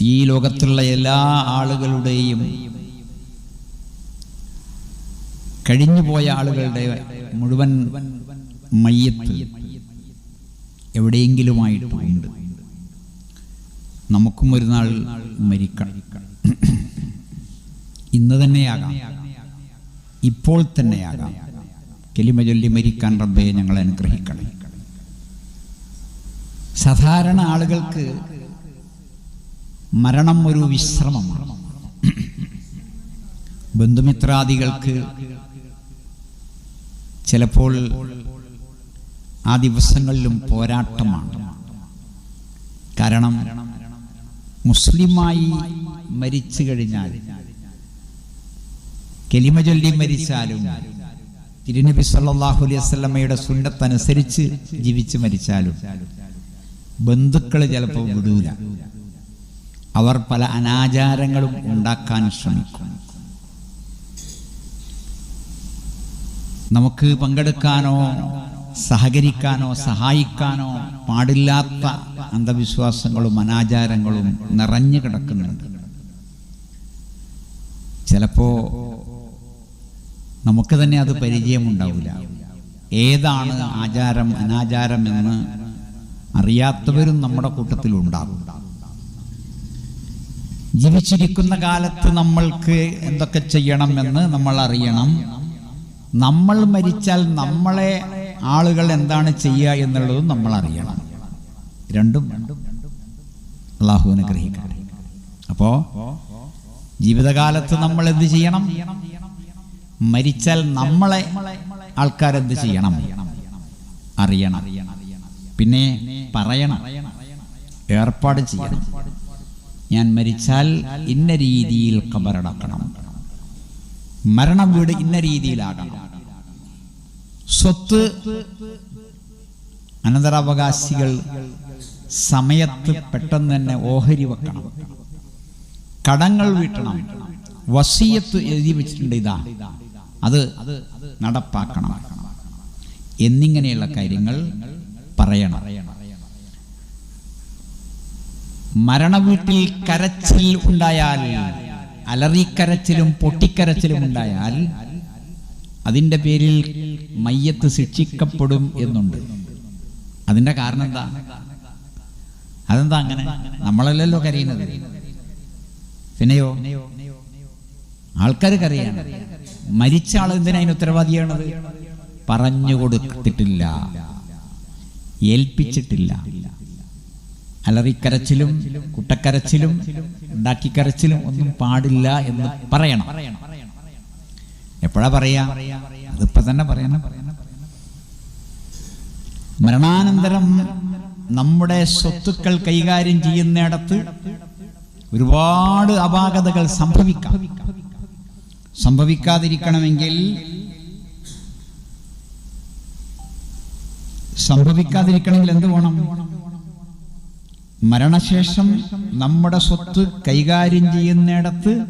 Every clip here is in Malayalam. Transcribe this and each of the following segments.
ഈ ലോകത്തുള്ള എല്ലാ ആളുകളുടെയും കഴിഞ്ഞുപോയ ആളുകളുടെ മുഴുവൻ മയ്യത്ത് എവിടെയെങ്കിലുമായിട്ടുണ്ട്. നമുക്കും ഒരു നാൾ മരിക്കണം. ഇന്ന് തന്നെയാകാം. ഇപ്പോൾ തന്നെയാകാം. കെലിമ ചൊല്ലി മരിക്കാൻ റബ്ബയെ ഞങ്ങളെ അനുഗ്രഹിക്കണം സാധാരണ ആളുകൾക്ക് മരണം ഒരു വിശ്രമമാണ്. ബന്ധുമിത്രാദികൾക്ക് ചിലപ്പോൾ ആ ദിവസങ്ങളിലും പോരാട്ടമാണ്. കാരണം മുസ്ലിമായി മരിച്ചു കഴിഞ്ഞാൽ കെലിമ ചൊല്ലി മരിച്ചാലും തിരുനബി സല്ലാഹു അലൈഹി വസല്ലമയുടെ സുന്നത്തനുസരിച്ച് ജീവിച്ച് മരിച്ചാലും ബന്ധുക്കൾ ചിലപ്പോൾ വിടൂല. അവർ പല അനാചാരങ്ങളും ഉണ്ടാക്കാൻ ശ്രമിക്കും. നമുക്ക് പങ്കെടുക്കാനോ സഹകരിക്കാനോ സഹായിക്കാനോ പാടില്ലാത്ത അന്ധവിശ്വാസങ്ങളും അനാചാരങ്ങളും നിറഞ്ഞു കിടക്കുന്നുണ്ട്. ചിലപ്പോ നമുക്ക് തന്നെ അത് പരിചയമുണ്ടാവില്ല. ഏതാണ് ആചാരം അനാചാരം എന്ന് അറിയാത്തവരും നമ്മുടെ കൂട്ടത്തിലുണ്ടാകും ജീവിച്ചിരിക്കുന്ന കാലത്ത് നമ്മൾക്ക് എന്തൊക്കെ ചെയ്യണം എന്ന് നമ്മൾ അറിയണം. നമ്മൾ മരിച്ചാൽ നമ്മളെ ആളുകൾ എന്താണ് ചെയ്യുക എന്നുള്ളതും നമ്മൾ അറിയണം. രണ്ടും അള്ളാഹു അനുഗ്രഹിക്കട്ടെ. അപ്പോ ജീവിതകാലത്ത് നമ്മൾ എന്ത് ചെയ്യണം? മരിച്ചാൽ നമ്മളെ ആൾക്കാരെന്ത് ചെയ്യണം? അറിയണം. പിന്നെ പറയണം. ഏർപ്പാട് ചെയ്യണം. ഞാൻ മരിച്ചാൽ ഇന്ന രീതിയിൽ കബറടക്കണം. മരണം വീട് ഇന്ന രീതിയിലാകണം. സ്വത്ത് അനന്തരാവകാശികൾ സമയത്ത് പെട്ടെന്ന് തന്നെ ഓഹരി വെക്കണം. കടങ്ങൾ വീട്ടണം. വസീയത്ത് എഴുതി വെച്ചിട്ടുണ്ട് ഇതാ. അത് നടപ്പാക്കണം. എന്നിങ്ങനെയുള്ള കാര്യങ്ങൾ പറയണം. മരണവീട്ടിൽ കരച്ചിൽ ഉണ്ടായാൽ അലറിക്കരച്ചിലും പൊട്ടിക്കരച്ചിലും ഉണ്ടായാൽ അതിന്റെ പേരിൽ മയ്യത്ത് ശിക്ഷിക്കപ്പെടും എന്നുണ്ട്. അതിന്റെ കാരണം എന്താ? അതെന്താ അങ്ങനെ? നമ്മളല്ലല്ലോ കരയുന്നത്. പിന്നെയോ? ആൾക്കാർ അറിയാം മരിച്ച ആൾ എന്തിനാ അതിന് ഉത്തരവാദിയാണത്? പറഞ്ഞു കൊടുത്തിട്ടില്ല ഏൽപ്പിച്ചിട്ടില്ല. അലറിക്കരച്ചിലും കുട്ടക്കരച്ചിലും ഉണ്ടാക്കിക്കരച്ചിലും ഒന്നും പാടില്ല എന്ന് പറയണം. എപ്പോഴാ പറയാ? അതിപ്പോ തന്നെ പറയണം. മരണാനന്തരം നമ്മുടെ സ്വത്തുക്കൾ കൈകാര്യം ചെയ്യുന്നിടത്ത് ഒരുപാട് അപാകതകൾ സംഭവിക്കാം. സംഭവിക്കാതിരിക്കണമെങ്കിൽ സംഭവിക്കാതിരിക്കണമെങ്കിൽ എന്ത് വേണം? മരണശേഷം നമ്മുടെ സ്വത്ത് കൈകാര്യം ചെയ്യുന്നിടത്ത്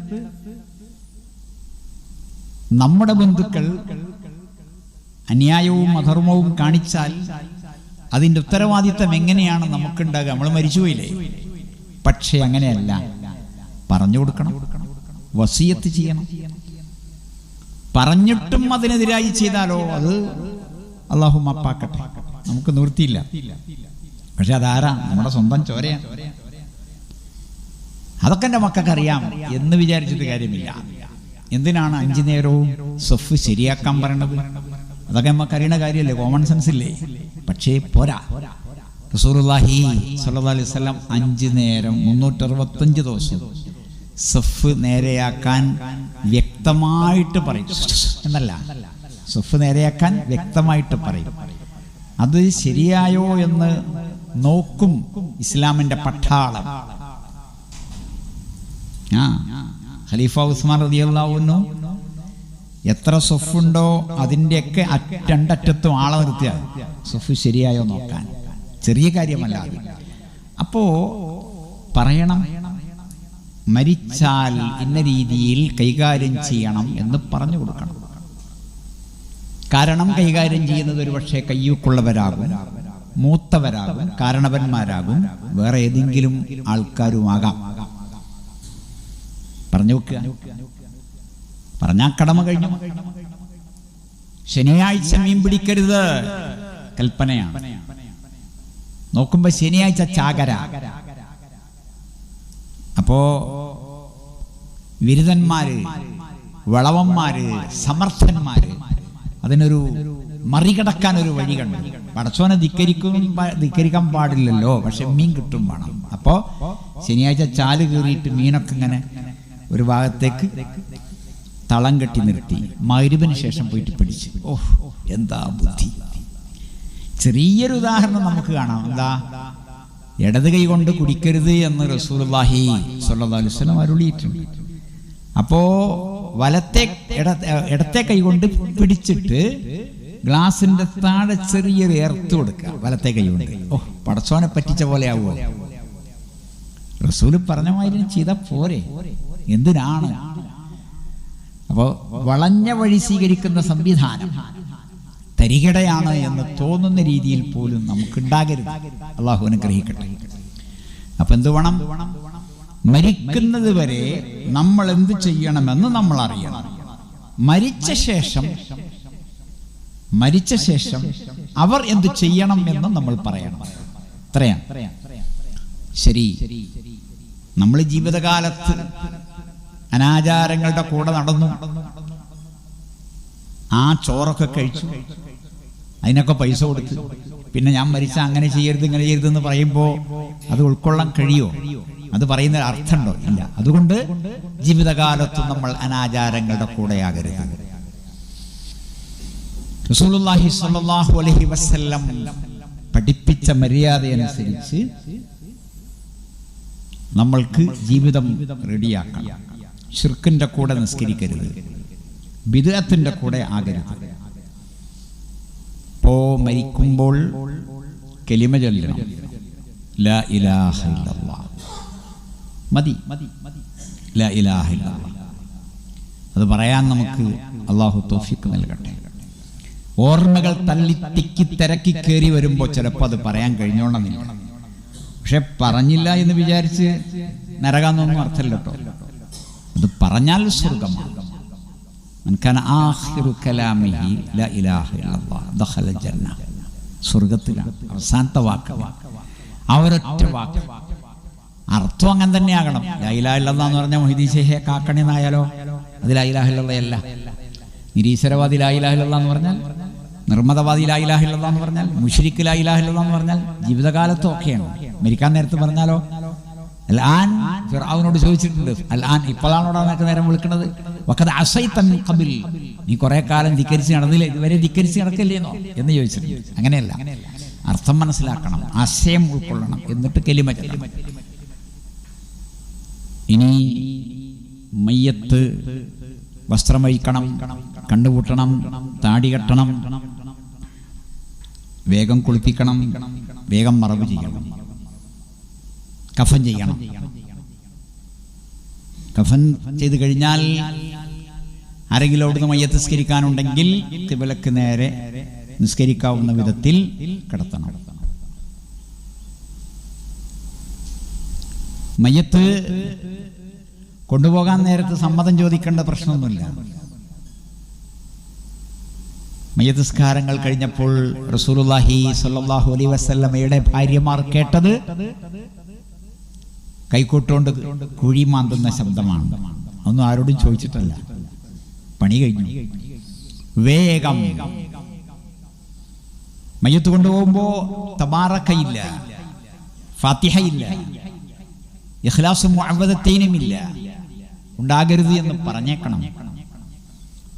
നമ്മുടെ ബന്ധുക്കൾ അന്യായവും അധർമ്മവും കാണിച്ചാൽ അതിന്റെ ഉത്തരവാദിത്തം എങ്ങനെയാണ് നമുക്കുണ്ടാകുക? നമ്മൾ മരിച്ചുപോയില്ലേ? പക്ഷേ അങ്ങനെയല്ല. പറഞ്ഞു കൊടുക്കണം. വസീയത്ത് ചെയ്യണം. പറഞ്ഞിട്ടും അതിനെതിരായി ചെയ്താലോ അത് അള്ളാഹു മപ്പാക്കട്ടെ. നമുക്ക് നിവൃത്തിയില്ല. പക്ഷെ അതാരാ? നമ്മുടെ സ്വന്തം ചോരയാണ് അതൊക്കെ എന്റെ മക്കൾക്ക് അറിയാം എന്ന് വിചാരിച്ചിട്ട് കാര്യമില്ല. എന്തിനാണ് അഞ്ചു നേരവും സൊഫ് ശരിയാക്കാൻ പറയണത്? അതൊക്കെ നമുക്ക് അറിയണ കാര്യമല്ലേ കോമൺ സെൻസ് ഇല്ലേ? പക്ഷേ പോരാ. റസൂലുള്ളാഹി സ്വല്ലല്ലാഹി അലൈഹി വസല്ലം അഞ്ച് നേരം മുന്നൂറ്ററുപത്തഞ്ച് ദിവസം സഫ് നേരെയാക്കാൻ വ്യക്തമായിട്ട് പറയും. എന്നല്ല. സഫ് നേരെയാക്കാൻ വ്യക്തമായിട്ട് പറയും. അത് ശരിയായോ എന്ന് നോക്കും ഇസ്ലാമിന്റെ പട്ടാളം. ആ ഖലീഫ ഉസ്മാൻ റളിയല്ലാഹുവിനു എത്ര സൊഫുണ്ടോ അതിന്റെയൊക്കെ രണ്ടറ്റത്തും ആളെ നിർത്തിയ. സൊഫ് ശരിയായോ നോക്കാൻ. ചെറിയ കാര്യമല്ല അപ്പോ പറയണം മരിച്ചാൽ ഇന്ന രീതിയിൽ കൈകാര്യം ചെയ്യണം എന്ന് പറഞ്ഞു കൊടുക്കണം. കാരണം കൈകാര്യം ചെയ്യുന്നത് ഒരു പക്ഷേ കയ്യൂക്കുള്ളവരാകും. മൂത്തവരാകും കാരണവന്മാരാകും വേറെ ഏതെങ്കിലും ആൾക്കാരുമാകാം. പറഞ്ഞു വെക്കുക. പറഞ്ഞാ കടമ കഴിഞ്ഞു. ശനിയാഴ്ച മീൻ പിടിക്കരുത്. കൽപ്പനയാണ്. നോക്കുമ്പോ ശനിയാഴ്ച ചാകര. അപ്പോ വിരുദന്മാര് വളവന്മാര് സമർത്ഥന്മാര് അതിനൊരു മറികടക്കാൻ ഒരു വഴി കണ്ടു പടച്ചോനെ ധിക്കരിക്കും ധിക്കരിക്കാൻ പാടില്ലല്ലോ. പക്ഷെ മീൻ കിട്ടും വേണം. അപ്പോ ശനിയാഴ്ച ചാൽ കീറിയിട്ട് മീനൊക്കെ ഇങ്ങനെ ഒരു ഭാഗത്തേക്ക് തളം കെട്ടി നിർത്തി. മരുവിന് ശേഷം പോയിട്ട് പിടിച്ചു. ഓഹ് എന്താ ബുദ്ധി. ചെറിയൊരു ഉദാഹരണം നമുക്ക് കാണാം. എന്താ? ഇടത് കൈ കൊണ്ട് കുടിക്കരുത് എന്ന് അലൈഹി വസല്ലം അരുളിയിട്ടുണ്ട്. അപ്പോ വലത്തെ ഇടത്തെ കൈ കൊണ്ട് പിടിച്ചിട്ട് ഗ്ലാസിന്റെ താഴെ ചെറിയൊരു എർത്ത് കൊടുക്കുക വലത്തെ കൈ കൊണ്ട് ഓ പടച്ചോനെ പറ്റിച്ച പോലെ ആവുമോ റസൂൽ പറഞ്ഞ മാതിരി ചെയ്ത പോരെ. എന്തിനാണ്? അപ്പോ വളഞ്ഞ വഴി സ്വീകരിക്കുന്ന സംവിധാനം തരികിടയാണ് എന്ന് തോന്നുന്ന രീതിയിൽ പോലും നമുക്കുണ്ടാകരുത്. അള്ളാഹു അനുഗ്രഹിക്കട്ടെ. അപ്പൊ എന്ത് വേണം? മരിക്കുന്നത് വരെ നമ്മൾ എന്ത് ചെയ്യണമെന്ന് നമ്മൾ അറിയണം മരിച്ച ശേഷം മരിച്ച ശേഷം അവർ എന്ത് ചെയ്യണം എന്ന് നമ്മൾ പറയണം. ഇത്രയാണ്. ശരി. നമ്മൾ ജീവിതകാലത്ത് അനാചാരങ്ങളുടെ കൂടെ നടന്നു. ആ ചോറൊക്കെ കഴിച്ചു. അതിനൊക്കെ പൈസ കൊടുത്തു. പിന്നെ ഞാൻ മരിച്ച അങ്ങനെ ചെയ്യരുത് ഇങ്ങനെ ചെയ്യരുത് എന്ന് പറയുമ്പോൾ അത് ഉൾക്കൊള്ളാൻ കഴിയോ? അത് പറയുന്ന അർത്ഥമുണ്ടോ? ഇല്ല. അതുകൊണ്ട് ജീവിതകാലത്തും നമ്മൾ അനാചാരങ്ങളുടെ കൂടെയാകരുത്. റസൂലുള്ളാഹി സ്വല്ലല്ലാഹു അലൈഹി വസല്ലം പഠിപ്പിച്ച മര്യാദയനുസരിച്ച് നമ്മൾക്ക് ജീവിതം റെഡിയാക്കണം ഷിർക്കിന്റെ കൂടെ നിസ്കരിക്കരുത്. ബിദഅത്തിന്റെ കൂടെ ആകരുത്. ഇപ്പോ മരിക്കുമ്പോൾ കെലിമ ചൊല്ലണം. ലാ ഇലാഹ മതി. ലാ ഇലാഹ അത് പറയാൻ നമുക്ക് അള്ളാഹു തോഫിക്ക് നൽകട്ടെ. ഓർമ്മകൾ തള്ളി തിക്കി തിരക്കി കയറി വരുമ്പോൾ ചിലപ്പോൾ അത് പറയാൻ കഴിഞ്ഞോണമെന്നില്ല പക്ഷെ പറഞ്ഞില്ല എന്ന് വിചാരിച്ച് നരകാന്നൊന്നും അർത്ഥമില്ല കേട്ടോ. അത് പറഞ്ഞാൽ സ്വർഗമാണ്. സ്വർഗത്തിലാണ്. അവസാനത്തെ വാക്ക്. അവരൊറ്റ വാക്ക്. അർത്ഥം അങ്ങനെ തന്നെയാകണം. ലൈലാഹില്ലെന്ന് പറഞ്ഞ മൊഹിദി കാക്കണിന്നായാലോ അത് ലൈലാഹില്ലതയല്ല നിരീശ്വരവാദി ലൈലാഹില്ലെന്ന് പറഞ്ഞാൽ നിർമ്മതവാദി ലായിലാഹില്ല എന്ന് പറഞ്ഞാൽ മുഷിരിക്ക് ലായിലാഹില്ല എന്ന് പറഞ്ഞാൽ ജീവിതകാലത്തും ഒക്കെയാണ്. മരിക്കാൻ നേരത്ത് പറഞ്ഞാലോ? അൽ ഫിർഔനോട് ചോദിച്ചിട്ടുണ്ട്. അൽ ആൻ ഇപ്പോഴാണോടാ നേരം വിളിക്കുന്നത്? വക്കത് തന്നെ കബിൽ നീ കുറെ കാലം ധിക്കരിച്ച് നടന്നില്ലേ? ഇതുവരെ ധിക്കരിച്ച് നടക്കില്ലേന്നോ? എന്ന് ചോദിച്ചിട്ടുണ്ട്. അങ്ങനെയല്ല. അർത്ഥം മനസ്സിലാക്കണം. ആശയം ഉൾക്കൊള്ളണം. എന്നിട്ട് കെലിമ ഇനി മയ്യത്ത് വസ്ത്രമഴിക്കണം കണ്ണുപൂട്ടണം താടി കെട്ടണം വേഗം കുളിപ്പിക്കണം വേഗം മറവ് ചെയ്യണം. കഫൻ ചെയ്യണം. കഫൻ ചെയ്തു കഴിഞ്ഞാൽ ആരെങ്കിലും അവിടുന്ന് മയ്യത്ത് നിസ്കരിക്കാനുണ്ടെങ്കിൽ തിബലക്ക് നേരെ നിസ്കരിക്കാവുന്ന വിധത്തിൽ കിടത്തണം. മയ്യത്ത് കൊണ്ടുപോകാൻ നേരത്ത് സമ്മതം ചോദിക്കേണ്ട പ്രശ്നമൊന്നുമില്ല. മയ്യത്തിസ്കാരങ്ങൾ കഴിഞ്ഞപ്പോൾ റസൂലുള്ളാഹി സ്വല്ലല്ലാഹു അലൈഹി വസല്ലമയുടെ ഭാര്യമാർ കേട്ടത് കൈക്കോട്ടുകൊണ്ട് കുഴി മാന്തുന്ന ശബ്ദമാണ്. ഒന്നും ആരോടും ചോദിച്ചിട്ടല്ല. പണി കഴിഞ്ഞു. വേഗം മയ്യത്ത് കൊണ്ടുപോകുമ്പോ തബാറക്കയില്ല ഫാത്തിഹയില്ല ഇഖ്ലാസും മുഅവ്വദത്തൈനുമില്ല ഉണ്ടാകരുത് എന്ന് പറഞ്ഞേക്കണം.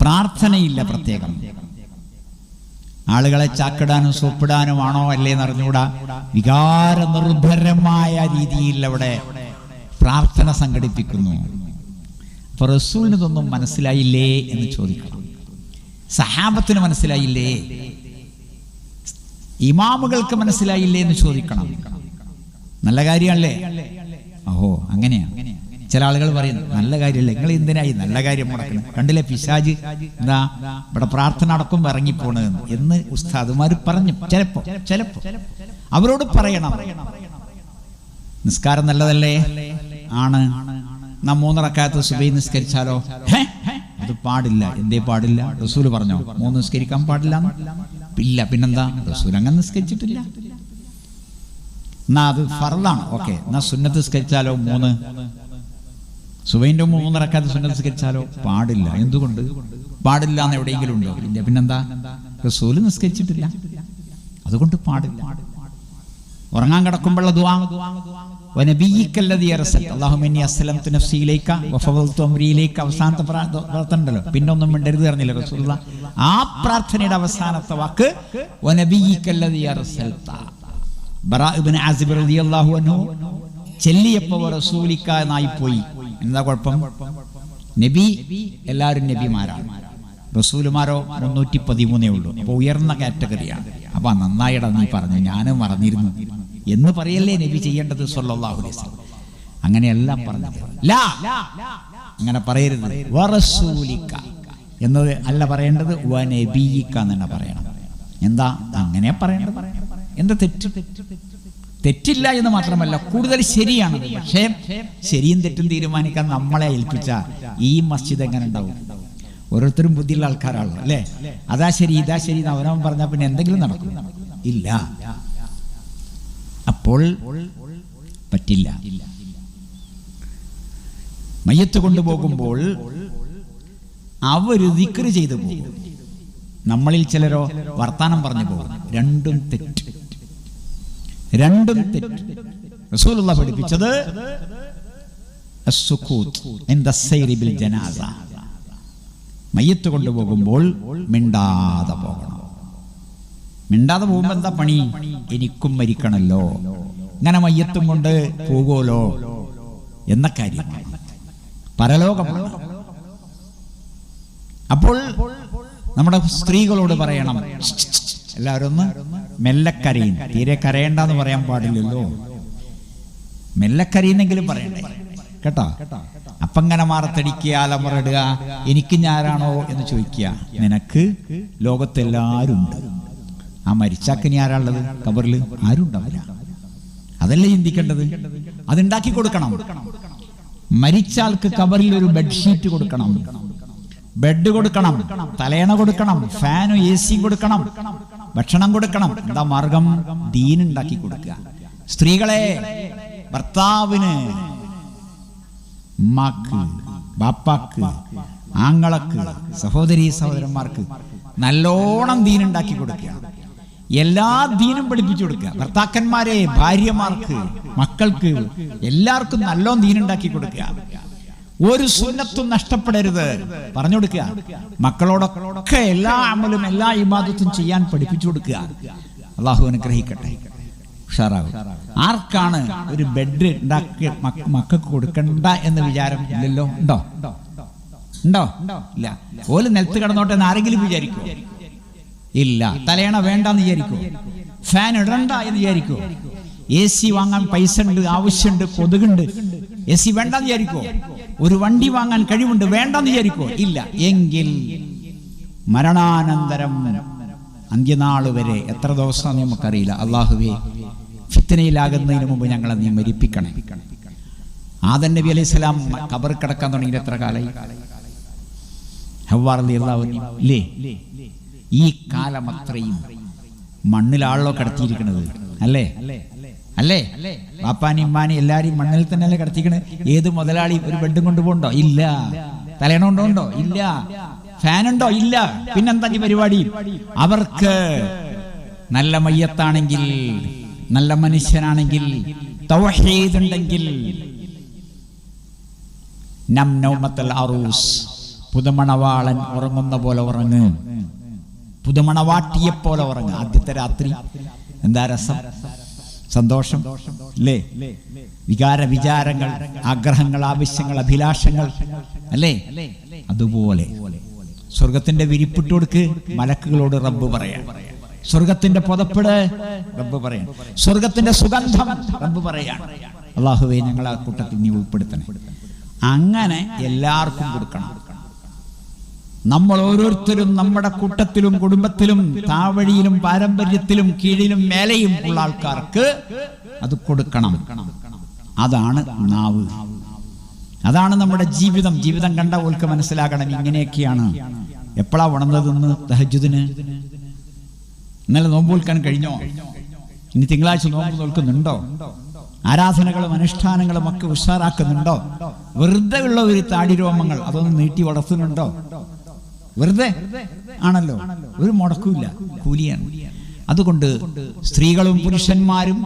പ്രാർത്ഥനയില്ല പ്രത്യേകം. ആളുകളെ ചാക്കിടാനും ആണോ അല്ലേ എന്നറിഞ്ഞുകൂടാ വികാര നിർഭരമായ രീതിയിൽ അവിടെ പ്രാർത്ഥന സംഘടിപ്പിക്കുന്നു. അപ്പൊ റസൂലിന് മനസ്സിലായില്ലേ എന്ന് ചോദിക്കണം. സഹാബത്തിന് മനസ്സിലായില്ലേ? ഇമാമുകൾക്ക് മനസ്സിലായില്ലേ എന്ന് ചോദിക്കണം. നല്ല കാര്യമല്ലേ? ഓഹോ അങ്ങനെയാണ് ചില ആളുകൾ പറയുന്നു നല്ല കാര്യമില്ല? നിങ്ങൾ എന്തിനായി നല്ല കാര്യം മുടക്കണം? കണ്ടില്ലേ പിശാജ്? എന്താ ഇവിടെ പ്രാർത്ഥന അടക്കം ഇറങ്ങിപ്പോണെന്ന് എന്ന്. ഉസ്താദുമാർ പറഞ്ഞു. ചിലപ്പോ ചിലപ്പോ. അവരോട് പറയണം. നിസ്കാരം നല്ലതല്ലേ? ആണ്. നാം മൂന്നിറക്കാത്ത സുബൈ നിസ്കരിച്ചാലോ? അത് പാടില്ല. എന്തേ പാടില്ല? റസൂൽ പറഞ്ഞോ? മൂന്ന് നിസ്കരിക്കാൻ പാടില്ല ഇല്ല. പിന്നെന്താ? റസൂൽ അങ്ങനെ നിസ്കരിച്ചിട്ടില്ല. എന്നാ അത് ഫറലാണ് ഓക്കെ. എന്നാ സുന്നത്ത് നിസ്കരിച്ചാലോ? മൂന്ന്. സുബൈന്റെ മൂന്നിറക്കാത്ത സുന്നത്ത് നിസ്കരിച്ചാലോ? പാടില്ല. എന്തുകൊണ്ട്? പാടില്ല എന്ന് എവിടെയെങ്കിലും ഉണ്ടോ? ഇല്ല. പിന്നെന്താ? റസൂൽ നിസ്കരിച്ചിട്ടില്ല. അതുകൊണ്ട് പാടില്ല. ഉറങ്ങാൻ കിടക്കുമ്പോഴുള്ള അവസാനത്തെ പ്രാ- പ്രാർത്ഥന ഉണ്ടല്ലോ പിന്നെ ഒന്നും മിണ്ടരുത് പറഞ്ഞില്ല റസൂലുള്ള? ആ പ്രാർത്ഥനയുടെ അവസാനത്തെ വാക്ക് വനബിയിക്കല്ലതി ചെല്ലിയപ്പോൾ റസൂലിക്ക പോയി. എന്താ കുഴപ്പം? നബി എല്ലാവരും നബിമാരാണ്. റസൂലുമാരോ മുന്നൂറ്റി പതിമൂന്നേ ഉള്ളൂ. അപ്പൊ ഉയർന്ന കാറ്റഗറിയാണ്. അപ്പൊ നന്നായിടാ നീ പറഞ്ഞു. ഞാനും മറന്നിരുന്നു. എന്ന് പറയല്ലേ നബി ചെയ്യേണ്ടത് വസല്ലം. അങ്ങനെയെല്ലാം പറഞ്ഞു ലാ! അങ്ങനെ പറയരുത്. വറസൂലിക്ക എന്നത് അല്ല പറയേണ്ടത് തന്നെ പറയണം. എന്താ? അങ്ങനെ പറയേണ്ടത് എന്താ തെറ്റ് തെറ്റ്? തെറ്റില്ല എന്ന് മാത്രമല്ല കൂടുതൽ ശരിയാണ്. പക്ഷേ ശരിയും തെറ്റും തീരുമാനിക്കാൻ നമ്മളെ ഏൽപ്പിച്ച ഈ മസ്ജിദ് എങ്ങനെ ഉണ്ടാവും? ഓരോരുത്തരും ബുദ്ധിയുള്ള ആൾക്കാരാണല്ലോ അല്ലേ? അതാ ശരി ഇതാ ശരി അവനവൻ പറഞ്ഞാൽ പിന്നെ എന്തെങ്കിലും നടക്കും. ഇല്ല. അപ്പോൾ പറ്റില്ല. മയ്യത്ത് കൊണ്ടുപോകുമ്പോൾ അവർ ദിക്കറ് ചെയ്തു പോകും. നമ്മളിൽ ചിലരോ വർത്താനം പറഞ്ഞു പോകും. രണ്ടും തെറ്റ്. രണ്ടും റസൂലുള്ള പഠിപ്പിച്ചത് ജനാസ. മയ്യത്ത് കൊണ്ടുപോകുമ്പോൾ മിണ്ടാതെ പോകണം. മിണ്ടാതെ പോകുമ്പോ എന്താ പണി? എനിക്കും മരിക്കണല്ലോ. ഇങ്ങനെ മയ്യത്തും കൊണ്ട് പോകുമല്ലോ എന്ന കാര്യം. പരലോകമാണ് അപ്പോൾ നമ്മുടെ സ്ത്രീകളോട് പറയണം എല്ലാവരും ഒന്ന് മെല്ലെ കരയും. തീരെ കരയണ്ടെന്ന് പറയാൻ പാടില്ലല്ലോ. മെല്ലക്കരയിന്നെങ്കിലും പറയണ്ടേ? കേട്ടോ? അപ്പങ്ങനെ മാറത്തടിക്കുക അലമുറയിടുക. എനിക്ക് ഞാനാണോ എന്ന് ചോദിക്കുക. നിനക്ക് ലോകത്തെല്ലാവരും ഉണ്ട് ആ മരിച്ചാക്കിനി ആരാളുള്ളത് കബറിൽ ആരും ഉണ്ടാവില്ല അതല്ലേ ചിന്തിക്കേണ്ടത്? അതുണ്ടാക്കി കൊടുക്കണം. മരിച്ചാൾക്ക് കബറിൽ ഒരു ബെഡ്ഷീറ്റ് കൊടുക്കണം. ബെഡ് കൊടുക്കണം. തലേണ കൊടുക്കണം. ഫാനും എ സിയും കൊടുക്കണം. ഭക്ഷണം കൊടുക്കണം. എന്താ മാർഗം? ദീനുണ്ടാക്കി കൊടുക്കുക. സ്ത്രീകളെ ഭർത്താവിന് ഉമ്മാക്ക് ബാപ്പാക്ക് ആങ്ങളക്ക് സഹോദരി സഹോദരന്മാർക്ക് നല്ലോണം ദീനുണ്ടാക്കി കൊടുക്കുക. എല്ലാ ദീനും പഠിപ്പിച്ചു കൊടുക്കുക. ഭർത്താക്കന്മാരെ ഭാര്യമാർക്ക് മക്കൾക്ക് എല്ലാവർക്കും നല്ലോണം ദീനുണ്ടാക്കി കൊടുക്കുക. ഒരു സുന്നത്തും നഷ്ടപ്പെടരുത്. പറഞ്ഞു കൊടുക്കുക. മക്കളോടൊക്കെ എല്ലാ അമലും എല്ലാ ഇമാദത്തും ചെയ്യാൻ പഠിപ്പിച്ചു കൊടുക്കുക. അള്ളാഹു അനുഗ്രഹിക്കട്ടെ. ഉഷാറാകും ആർക്കാണ് ഒരു ബെഡ് ഉണ്ടാക്കി മക്കൾക്ക് കൊടുക്കണ്ട എന്ന് വിചാരം ഇല്ലല്ലോ? ഉണ്ടോ? ഉണ്ടോ? ഇല്ല. ഓൽ നിലത്ത് കിടന്നോട്ടെ എന്ന് ആരെങ്കിലും വിചാരിക്കോ ഇല്ല. തലയണ വേണ്ടെന്ന് വിചാരിക്കോ ഫാൻ ഇടണ്ട എന്ന് വിചാരിക്കോ എ സി വാങ്ങാൻ പൈസ ഉണ്ട് ആവശ്യമുണ്ട് കൊതുകുണ്ട്. എ സി വേണ്ടെന്ന് വിചാരിക്കോ? ഒരു വണ്ടി വാങ്ങാൻ കഴിവുണ്ട് വേണ്ടെന്ന് വിചാരിക്കോ? ഇല്ല. എങ്കിൽ മരണാനന്തരം അന്ത്യനാൾ വരെ എത്ര ദിവസം നമുക്കറിയില്ല. അള്ളാഹുവേ ഫിത്തനയിലാകുന്നതിന് മുമ്പ് ഞങ്ങളെ നീ മരിപ്പിക്കണേ. ആദൻ നബി അലൈഹി സ്വലാം കബർ കിടക്കാൻ തുടങ്ങി എത്ര കാലായി? ഈ കാലം അത്രയും മണ്ണിലാണല്ലോ കിടത്തിയിരിക്കുന്നത്. അല്ലേ? അല്ലേ? പാപ്പാനി ഉമ്മാനി എല്ലാരും മണ്ണിൽ തന്നെ അല്ലേ കിടത്തിക്കണ്. ഏത് മുതലാളി ഒരു ബെഡും കൊണ്ടുപോകണ്ടോ ഇല്ല. തലേണ ഉണ്ടോ ഇല്ല. ഫാൻ ഉണ്ടോ? ഇല്ല. പിന്നെന്താ പരിപാടി? അവർക്ക് നല്ല മയ്യത്താണെങ്കിൽ നല്ല മനുഷ്യനാണെങ്കിൽ ഉണ്ടെങ്കിൽ നം നൗമത്തൽ അറൂസ് പുതുമണവാളൻ ഉറങ്ങുന്ന പോലെ ഉറങ്ങ്. പുതുമണവാട്ടിയെ പോലെ ഉറങ്ങ്. ആദ്യത്തെ രാത്രി. എന്താ രസം? സന്തോഷം. അല്ലേ? വികാര വിചാരങ്ങൾ ആഗ്രഹങ്ങൾ ആവശ്യങ്ങൾ അഭിലാഷങ്ങൾ. അല്ലേ? അതുപോലെ. സ്വർഗത്തിന്റെ വിരിപ്പിട്ട് കൊടുക്ക് മലക്കുകളോട് റബ്ബ് പറയാം. സ്വർഗത്തിന്റെ പുതപ്പിട് റബ്ബ് പറയാം. സ്വർഗത്തിന്റെ സുഗന്ധം റബ്ബ് പറയാം. അള്ളാഹുവെ ഞങ്ങൾ ആ കൂട്ടത്തിൽ നീ ഉൾപ്പെടുത്തണം. അങ്ങനെ എല്ലാവർക്കും കൊടുക്കണം. നമ്മൾ ഓരോരുത്തരും നമ്മുടെ കൂട്ടത്തിലും കുടുംബത്തിലും താവഴിയിലും പാരമ്പര്യത്തിലും കീഴിലും മേലെയും ഉള്ള ആൾക്കാർക്ക് അത് കൊടുക്കണം. അതാണ് നാവ്. അതാണ് നമ്മുടെ ജീവിതം. ജീവിതം കണ്ട ഓൾക്ക് മനസ്സിലാകണം ഇങ്ങനെയൊക്കെയാണ്. എപ്പോഴാ ഉണർന്നതെന്ന് തഹജുദിന് ഇന്നലെ നോമ്പ് വിൽക്കാൻ കഴിഞ്ഞോ? ഇനി തിങ്കളാഴ്ച നോമ്പ് നോൽക്കുന്നുണ്ടോ ആരാധനകളും അനുഷ്ഠാനങ്ങളും ഒക്കെ ഉഷാറാക്കുന്നുണ്ടോ? വെറുതെ ഉള്ള ഒരു താടിരോമങ്ങൾ അതൊന്ന് നീട്ടി വളർത്തുന്നുണ്ടോ? വെറുതെ ആണല്ലോ? ഒരു മുടക്കുമില്ല. കൂലിയാണ്. അതുകൊണ്ട് സ്ത്രീകളും പുരുഷന്മാരും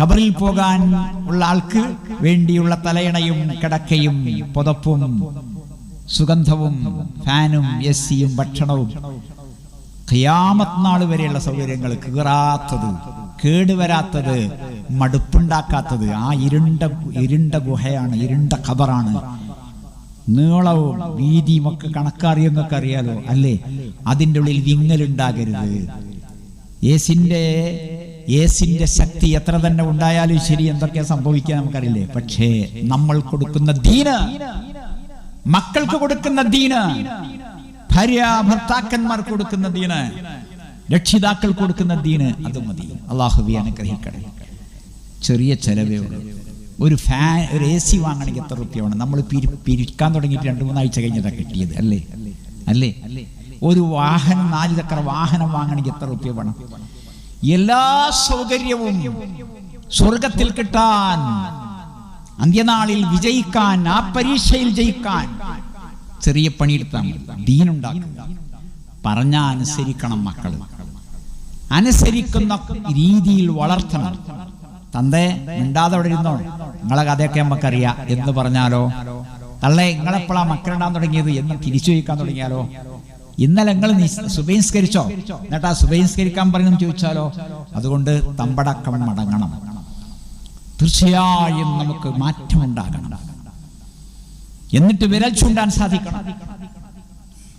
കബറിൽ പോകാൻ ഉള്ള ആൾക്ക് വേണ്ടിയുള്ള തലയണയും കിടക്കയും പുതപ്പും സുഗന്ധവും ഫാനും എ സിയും ഭക്ഷണവും ഖിയാമത്ത് നാൾ വരെയുള്ള സൗകര്യങ്ങൾ കീറാത്തത് കേടുവരാത്തത് മടുപ്പുണ്ടാക്കാത്തത് ആ ഇരുണ്ട ഇരുണ്ട ഗുഹയാണ് ഇരുണ്ട ഖബറാണ് നീളവും വീതിയും ഒക്കെ കണക്കറിയുന്നൊക്കെ അറിയാലോ? അല്ലേ? അതിന്റെ ഉള്ളിൽ വിങ്ങലുണ്ടാകരുത്. യേസിന്റെ യേസിന്റെ ശക്തി എത്ര തന്നെ ഉണ്ടായാലും ശരി എന്തൊക്കെയാ സംഭവിക്കാൻ നമുക്കറിയില്ലേ? പക്ഷേ നമ്മൾ കൊടുക്കുന്ന ദീന മക്കൾക്ക് കൊടുക്കുന്ന ദീന ഭാര്യ ഭർത്താക്കന്മാർ കൊടുക്കുന്ന ദീന രക്ഷിതാക്കൾ കൊടുക്കുന്ന ദീന് അത് മതി. അള്ളാഹുബി അനുഗ്രഹിക്കണം. ചെറിയ ചെലവേ ഉള്ളൂ. ഒരു ഫാൻ ഒരു എ സി വാങ്ങണമെങ്കിൽ എത്ര റുപ്യ വേണം നമ്മൾ പിരി പിരിക്കാൻ തുടങ്ങിയിട്ട് രണ്ട് മൂന്നാഴ്ച കഴിഞ്ഞതാണ് കിട്ടിയത് അല്ലേ? അല്ലേ? ഒരു വാഹനം നാല് ചക്ര വാഹനം വാങ്ങണമെങ്കിൽ എത്ര റുപ്യ വേണം? എല്ലാ സൗകര്യവും സ്വർഗത്തിൽ കിട്ടാൻ അന്ത്യനാളിൽ വിജയിക്കാൻ ആ പരീക്ഷയിൽ ജയിക്കാൻ ചെറിയ പണിയെടുത്താൽ മതി. ദീനുണ്ടാക്കുക. പറഞ്ഞ അനുസരിക്കണം മക്കൾ അനുസരിക്കുന്ന രീതിയിൽ വളർത്തണം. തന്തേ മിണ്ടാതെ അവിടെ ഇരുന്നോ? നിങ്ങളെ കഥയൊക്കെ നമുക്കറിയാം. എന്ന് പറഞ്ഞാലോ? തള്ളേ നിങ്ങളെപ്പോഴാ മക്കളുണ്ടാൻ തുടങ്ങിയത്? എന്ന് തിരിച്ചു ചോദിക്കാൻ തുടങ്ങിയാലോ? ഇന്നലെ നിങ്ങൾ സുബഹിസ്കരിച്ചോ? എന്നിട്ട് ആ സുബഹിസ്കരിക്കാൻ പറയുന്നു ചോദിച്ചാലോ? അതുകൊണ്ട് തമ്പടക്കം മടങ്ങണം. തീർച്ചയായും നമുക്ക് മാറ്റമുണ്ടാകണം. എന്നിട്ട് വിരൽ ചൂണ്ടാൻ സാധിക്കണം.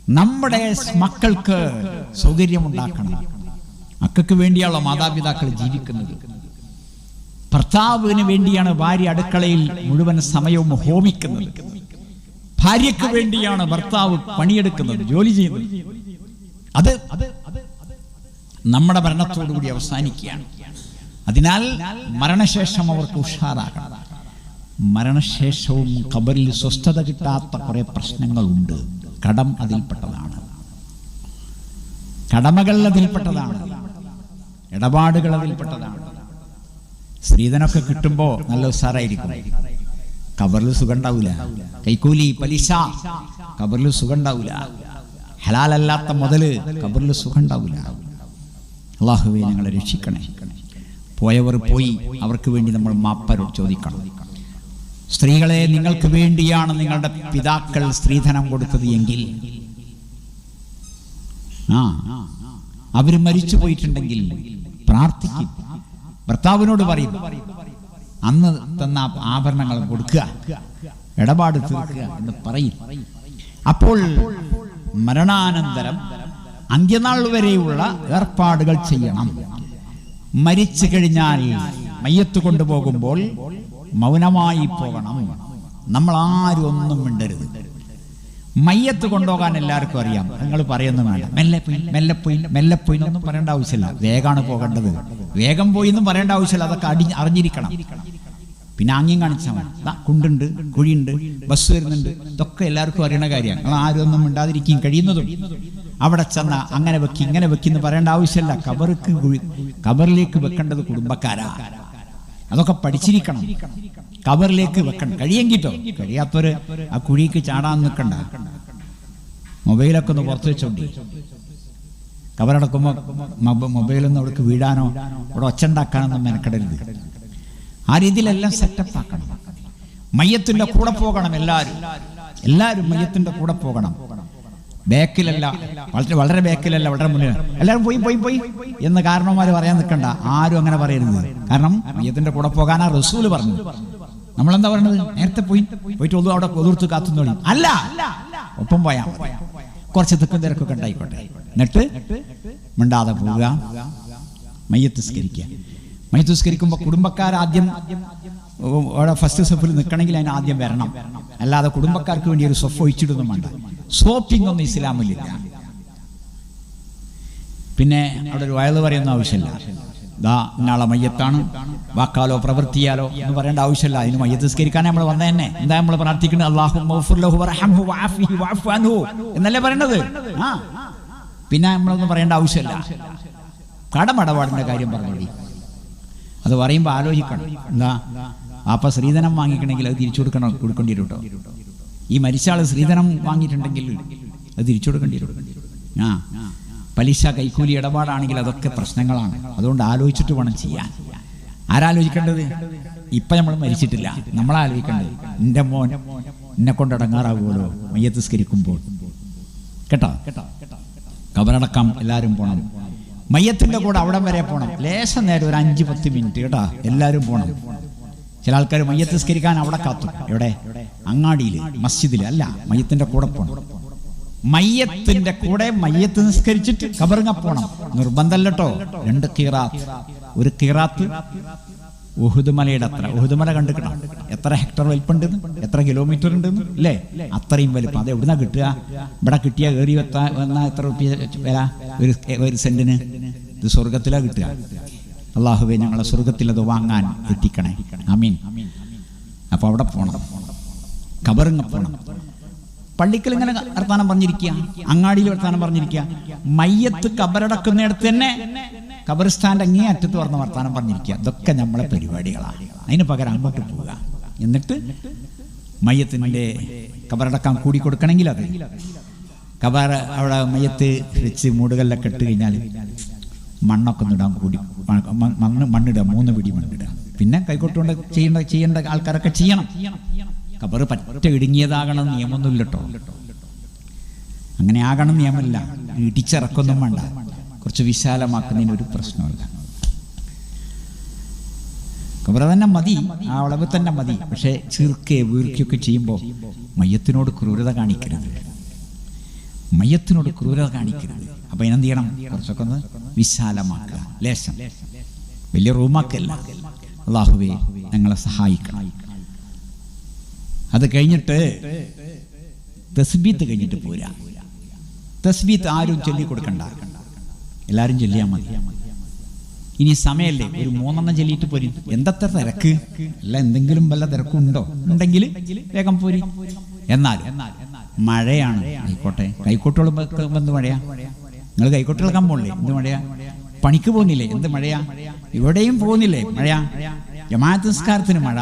നമ്മുടെ മക്കൾക്ക് സൗകര്യമുണ്ടാക്കണം. മക്കൾക്ക് വേണ്ടിയുള്ള മാതാപിതാക്കൾ ജീവിക്കുന്നത്. ഭർത്താവിന് വേണ്ടിയാണ് ഭാര്യ അടുക്കളയിൽ മുഴുവൻ സമയവും ഹോമിക്കുന്നത്. ഭാര്യയ്ക്ക് വേണ്ടിയാണ് ഭർത്താവ് പണിയെടുക്കുന്നത് ജോലി ചെയ്യുന്നത്. അത് നമ്മുടെ മരണത്തോടുകൂടി അവസാനിക്കുകയാണ്. അതിനാൽ മരണശേഷം അവർക്ക് ഉഷാറാകണം. മരണശേഷവും കബറിൽ സ്വസ്ഥത കിട്ടാത്ത കുറെ പ്രശ്നങ്ങളുണ്ട്. കടം അതിൽപ്പെട്ടതാണ്. കടമകൾ അതിൽപ്പെട്ടതാണ്. ഇടപാടുകൾ അതിൽപ്പെട്ടതാണ്. സ്ത്രീധനൊക്കെ കിട്ടുമ്പോ നല്ല ഉഷാറായിരിക്കും. കബറിൽ സുഖം ഉണ്ടാവില്ല കൈക്കൂലി പലിശ കബറിൽ സുഖം ഹലാലല്ലാത്ത മുതൽ കബറിൽ സുഖം ഉണ്ടാവില്ല അള്ളാഹുവെ ഞങ്ങളെ രക്ഷിക്കണേ. പോയവർ പോയി അവർക്ക് വേണ്ടി നമ്മൾ മാപ്പരോട് ചോദിക്കണം. സ്ത്രീകളെ നിങ്ങൾക്ക് വേണ്ടിയാണ് നിങ്ങളുടെ പിതാക്കൾ സ്ത്രീധനം കൊടുത്തത് എങ്കിൽ. ആ അവർ മരിച്ചു പോയിട്ടുണ്ടെങ്കിൽ പ്രാർത്ഥിക്കും. ഭർത്താവിനോട് പറയും അന്ന് തന്ന ആഭരണങ്ങൾ കൊടുക്കുക ഇടപാട് തീർക്കുക എന്ന് പറയും. അപ്പോൾ മരണാനന്തരം അന്ത്യനാൾ വരെയുള്ള ഏർപ്പാടുകൾ ചെയ്യണം. മരിച്ചു കഴിഞ്ഞാൽ മയ്യത്ത് കൊണ്ടുപോകുമ്പോൾ മൗനമായി പോകണം. നമ്മൾ ആരും ഒന്നും മിണ്ടരുത്. മയ്യത്ത് കൊണ്ടുപോകാൻ എല്ലാവർക്കും അറിയാം. നിങ്ങൾ പറയുന്നു വേണ്ട. മെല്ലെ പോയി മെല്ലെ പോയി മെല്ലെ പോയി എന്നൊന്നും പറയേണ്ട ആവശ്യമില്ല. വേഗമാണ് പോകേണ്ടത്. വേഗം പോയി എന്നും പറയേണ്ട ആവശ്യമില്ല. അതൊക്കെ അടി അറിഞ്ഞിരിക്കണം. പിന്നെ ആംഗ്യം കാണിച്ചാൽ മതി. കുണ്ടുണ്ട് കുഴിയുണ്ട് ബസ് വരുന്നുണ്ട്. ഇതൊക്കെ എല്ലാവർക്കും അറിയണ കാര്യമാണ്. നിങ്ങൾ ആരും ഒന്നും മിണ്ടാതിരിക്കുകയും കഴിയുന്നതും. അവിടെ ചെന്ന അങ്ങനെ വെക്കി ഇങ്ങനെ വെക്കി എന്ന് പറയേണ്ട ആവശ്യമില്ല. കുഴി- കബറിലേക്ക് വെക്കേണ്ടത് കുടുംബക്കാരാ. അതൊക്കെ പഠിച്ചിരിക്കണം. കബറിലേക്ക് വെക്കണം കഴിയെങ്കിട്ടോ? കഴിയാത്തവര് ആ കുഴിക്ക് ചാടാൻ നിൽക്കണ്ട. മൊബൈലൊക്കെ ഒന്ന് പുറത്തു വെച്ചോണ്ടി. കവറടക്കുമ്പോ മൊബൈലൊന്നും അവിടേക്ക് വീഴാനോ അവിടെ ഒച്ചണ്ടാക്കാനോ മെനക്കെടരുത്. ആ രീതിയിലെല്ലാം സെറ്റപ്പ് ആക്കണം മയ്യത്തിന്റെ കൂടെ പോകണം എല്ലാവരും എല്ലാവരും മയ്യത്തിന്റെ കൂടെ പോകണം. ബാക്കിലല്ല വളരെ വളരെ ബാക്കിലല്ല വളരെ മുന്നിൽ. എല്ലാവരും പോയി പോയി പോയി എന്ന് കാരണവന്മാർ പറയാൻ നിൽക്കണ്ട. ആരും അങ്ങനെ പറയരുത്. കാരണം മയ്യത്തിന്റെ കൂടെ പോകാനാ റസൂൽ പറഞ്ഞു നമ്മളെന്താ പറയണത്? നേരത്തെ പോയി. പോയിട്ട് ഒന്നും അവിടെ കൊതിർത്ത് കാത്തുന്നോളി അല്ല. ഒപ്പം പോയാ കുറച്ച് തിക്കും തിരക്കൊക്കെ ഉണ്ടായിക്കോട്ടെ. എന്നിട്ട് മിണ്ടാതെ പോവുക. മയ്യത്ത് സ്കരിക്കുക മയ്യത്ത് സ്കരിക്കുമ്പോൾ കുടുംബക്കാർ ആദ്യം അവിടെ ഫസ്റ്റ് സഫിൽ നിൽക്കണമെങ്കിൽ അതിന് ആദ്യം വരണം. അല്ലാതെ കുടുംബക്കാർക്ക് വേണ്ടി ഒരു സൊഫ് ഒഴിച്ചിടുന്നു വേണ്ട. സോപ്പിംഗ് ഒന്നും ഇസ്ലാമിലില്ല. പിന്നെ അവിടെ ഒരു വയത് പറയുന്ന ആവശ്യമില്ല. ദാ ഇന്നാളെ മയ്യത്താണ്. വാക്കാലോ പ്രവൃത്തിയാലോ എന്ന് പറയേണ്ട ആവശ്യമില്ല. അതിന് മയ്യത്ത് നിസ്കരിക്കാൻ നമ്മൾ വന്ന തന്നെ. എന്താ നമ്മൾ പ്രാർത്ഥിക്കുന്നത്? അള്ളാഹു എന്നല്ലേ പറയണത് ആ. പിന്നെ നമ്മളൊന്നും പറയേണ്ട ആവശ്യമില്ല. കടമടപാടിന്റെ കാര്യം പറഞ്ഞോളി. അത് പറയുമ്പോൾ ആലോചിക്കണം. എന്താ? അപ്പൊ ശ്രീധനം വാങ്ങിക്കണമെങ്കിൽ അത് തിരിച്ചു കൊടുക്കണം കൊടുക്കേണ്ടി വരും കേട്ടോ. ഈ മരിച്ച ശ്രീധനം വാങ്ങിയിട്ടുണ്ടെങ്കിൽ അത് തിരിച്ചു കൊടുക്കേണ്ടി വരും. ആ. പലിശ കൈക്കൂലി ഇടപാടാണെങ്കിൽ അതൊക്കെ പ്രശ്നങ്ങളാണ്. അതുകൊണ്ട് ആലോചിച്ചിട്ട് വേണം ചെയ്യാൻ. ആരാലോചിക്കേണ്ടത്? ഇപ്പൊ നമ്മൾ മരിച്ചിട്ടില്ല. നമ്മളാലോചിക്കേണ്ടത് എന്റെ മോൻ എന്നെ കൊണ്ട് ഇടങ്ങാറാകുമല്ലോ മയ്യത്ത് സ്കരിക്കുമ്പോൾ കേട്ടോ? കബറടക്കം എല്ലാവരും പോണം. മയ്യത്തിന്റെ കൂടെ അവിടം വരെ പോണം. ലേശം നേരം ഒരു അഞ്ച് പത്ത് മിനിറ്റ് കേട്ടോ? എല്ലാവരും പോണം. ചില ആൾക്കാർ മയ്യത്ത് സ്കരിക്കാൻ അവിടെ കാത്തു. എവിടെ? അങ്ങാടിയിൽ മസ്ജിദിൽ. അല്ല മയ്യത്തിന്റെ കൂടെ പോണം. മയ്യത്തിന്റെ കൂടെ മയ്യത്ത് നിസ്കരിച്ചിട്ട് കബറിങ്ങ പോണം. നിർബന്ധമല്ലോ രണ്ട് കീറാത്ത്. ഒരു കീറാത്ത് ഉഹുദ് മലയുടെ അത്ര. ഉഹുദ് മല കണ്ടിക്കണം എത്ര ഹെക്ടർ വലിപ്പുണ്ട് എത്ര കിലോമീറ്റർ ഉണ്ട് അല്ലേ അത്രയും വലിപ്പം. അത് എവിടുന്നാ കിട്ടുക? ഇവിടെ കിട്ടിയ കയറി വെത്താ വന്നാൽ എത്ര റുപ്യ വില ഒരു ഒരു സെന്റിന്? ഇത് സ്വർഗത്തിലാ കിട്ടുക. അള്ളാഹുബെ ഞങ്ങളെ സ്വർഗത്തിൽ അത് വാങ്ങാൻ എത്തിക്കണേ. അമീൻ അപ്പൊ അവിടെ പോണം. കബറിങ്ങ പോണം. പള്ളിക്കൽ ഇങ്ങനെ വർത്താനം പറഞ്ഞിരിക്കുക അങ്ങാടിയിൽ വർത്താനം പറഞ്ഞിരിക്കുക. മയ്യത്ത് കബറടക്കുന്നിടത്ത് തന്നെ കബറിസ്ഥാന്റെ അങ്ങേ അറ്റത്ത് പറഞ്ഞ വർത്താനം പറഞ്ഞിരിക്കുക. ഇതൊക്കെ നമ്മളെ പരിപാടികളാണ്. അതിന് പകരം അങ്ങോട്ട് പോവുക. എന്നിട്ട് മയ്യത്തിന്റെ കബറടക്കാൻ കൂടി കൊടുക്കണമെങ്കിൽ അത്. കബർ അവിടെ മയ്യത്ത് വെച്ച് മൂടുകളിലൊക്കെ ഇട്ട് കഴിഞ്ഞാൽ മണ്ണൊക്കെ ഒന്നിടാൻ കൂടി. മണ്ണ് മണ്ണിടുക മൂന്ന് പിടി മണ്ണിടുക. പിന്നെ കൈകൊട്ടുകൊണ്ട് ചെയ്യേണ്ട ചെയ്യേണ്ട ആൾക്കാരൊക്കെ ചെയ്യണം. കബർ പറ്റ ഇടുങ്ങിയതാകണം നിയമമൊന്നുമില്ല കേട്ടോ അങ്ങനെ ആകണം നിയമമില്ല. ഇടിച്ചിറക്കൊന്നും വേണ്ട. കുറച്ച് വിശാലമാക്കുന്നതിന് ഒരു പ്രശ്നമില്ല കബർ തന്നെ മതി. ആ അളവ് തന്നെ മതി. പക്ഷേ ചീർക്കെ വീർക്കുകയൊക്കെ ചെയ്യുമ്പോൾ മയ്യത്തിനോട് ക്രൂരത കാണിക്കരുത്. മയ്യത്തിനോട് ക്രൂരത കാണിക്കരുത്. അപ്പൊ ഇനെന്ത് ചെയ്യണം? കുറച്ചൊക്കെ ഒന്ന് വിശാലമാക്കുക. ലേശം. വലിയ റൂമാക്കല്ല. അള്ളാഹുവേ ഞങ്ങളെ സഹായിക്കണം. അത് കഴിഞ്ഞിട്ട് തസ്ബീത്ത് കഴിഞ്ഞിട്ട് പോരാ. തസ്ബീത്ത് ആരും ചൊല്ലി കൊടുക്കണ്ട എല്ലാരും ചൊല്ലിയാൽ മതി. ഇനി സമയല്ലേ? ഒരു മൂന്നെണ്ണം ചൊല്ലിയിട്ട് പോരി. എന്തത്ര തിരക്ക്? അല്ല എന്തെങ്കിലും വല്ല തിരക്കുണ്ടോ? ഉണ്ടെങ്കിൽ വേഗം പോരി. എന്നാൽ മഴയാണ്. ആയിക്കോട്ടെ. കൈക്കോട്ടുകൾ എന്ത് മഴയാ? നിങ്ങൾ കൈക്കോട്ടുകളക്കാൻ പോണില്ലേ? എന്ത് മഴയാ? പണിക്ക് പോകുന്നില്ലേ എന്ത് മഴയാ? ഇവിടെയും പോകുന്നില്ലേ മഴയാ. ജമാഅത്ത് നിസ്കാരത്തിന് മഴ.